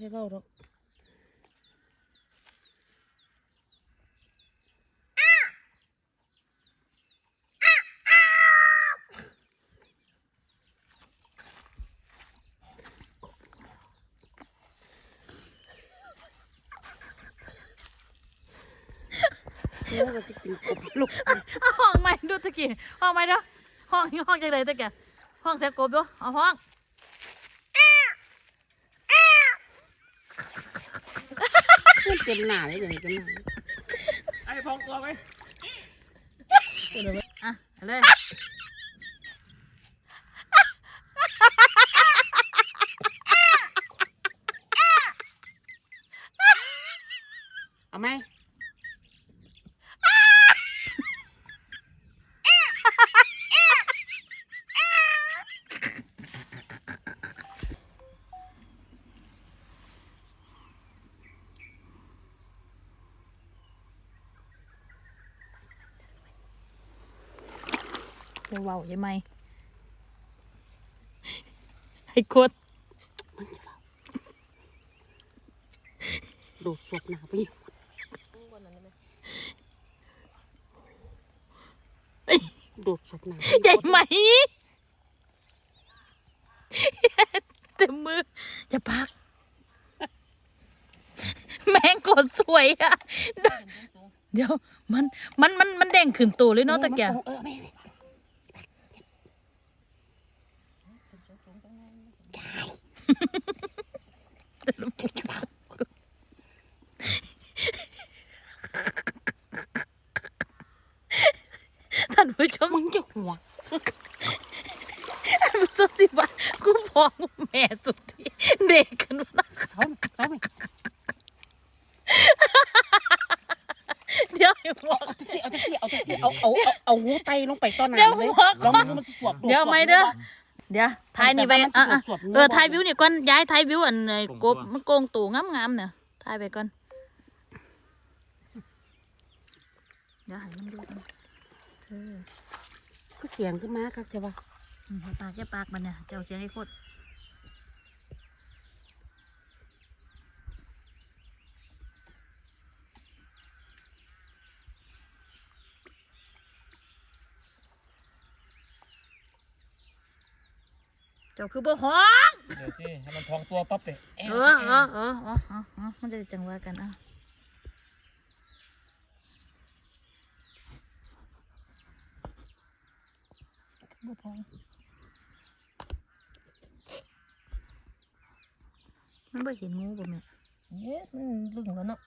ได้เบ้าหรอกแล้วก็สิกินกบลูก เอาห้องใหม่ดูตะกี้ห้องใหม่เด้อห้องห้องจังไดตะกี้ห้องเสียงกบดูเอาห้อง ต็มหน้าเลยเดี๋ยวนี้เต็มหน้าไอ้พองตัวไหมอะเอาเลยเอาไหม จะเว้าใช่ไหมไอ้คนโดดสวบหน้าไปอยู่โดดสวบหน้าไปใหญ่ไหมเต็มมือจะพัก แมงกดสวยอะเดี๋ยวมันมันมันมันเด้งขึ้นตัวเลยเนาะตะแกเออไม่ ท่านผู้ชม มึงจะหัว ท่านผู้ชมสิว่ากูพองแม่สุดที่เด็กกันวะ เศร้าไหมเศร้าไหม เดี๋ยวให้บอก เอาแท็กซี่เอาแท็กซี่เอาแท็กซี่เอาเอาเอาเอาหูไตลงไปต้อน เดี๋ยว น้ำเลย หัว แล้วมันมันจะสวบโ เดี๋ยวไม่เด้อ เดี๋ยวถ่ายนี่ไปแต่ว่ามันอะอะสวดๆเออถ่ายวิวนี่ก่อนย้ายถ่ายวิวอันไอ้กบมันโกงตู่งามๆเนี่ยถ่ายไปก่อนเดี๋ยวให้มันดูกันเออก็เสียงขึ้นมาครับแต่ว่าอืมให้ปากแค่ปากมันเนี่ยเจ้าเสียงไอ้โคตร จ้าคือบ่ฮ้องเดี๋ยวสิให้มันพองตัวปั๊บเลยเออเออเออเออเออเออมันจะได้จังหวะกันอะบ่พอมันบ่เห็นงูบ่แม่เอ๊ะมันลึงแล้วเนาะ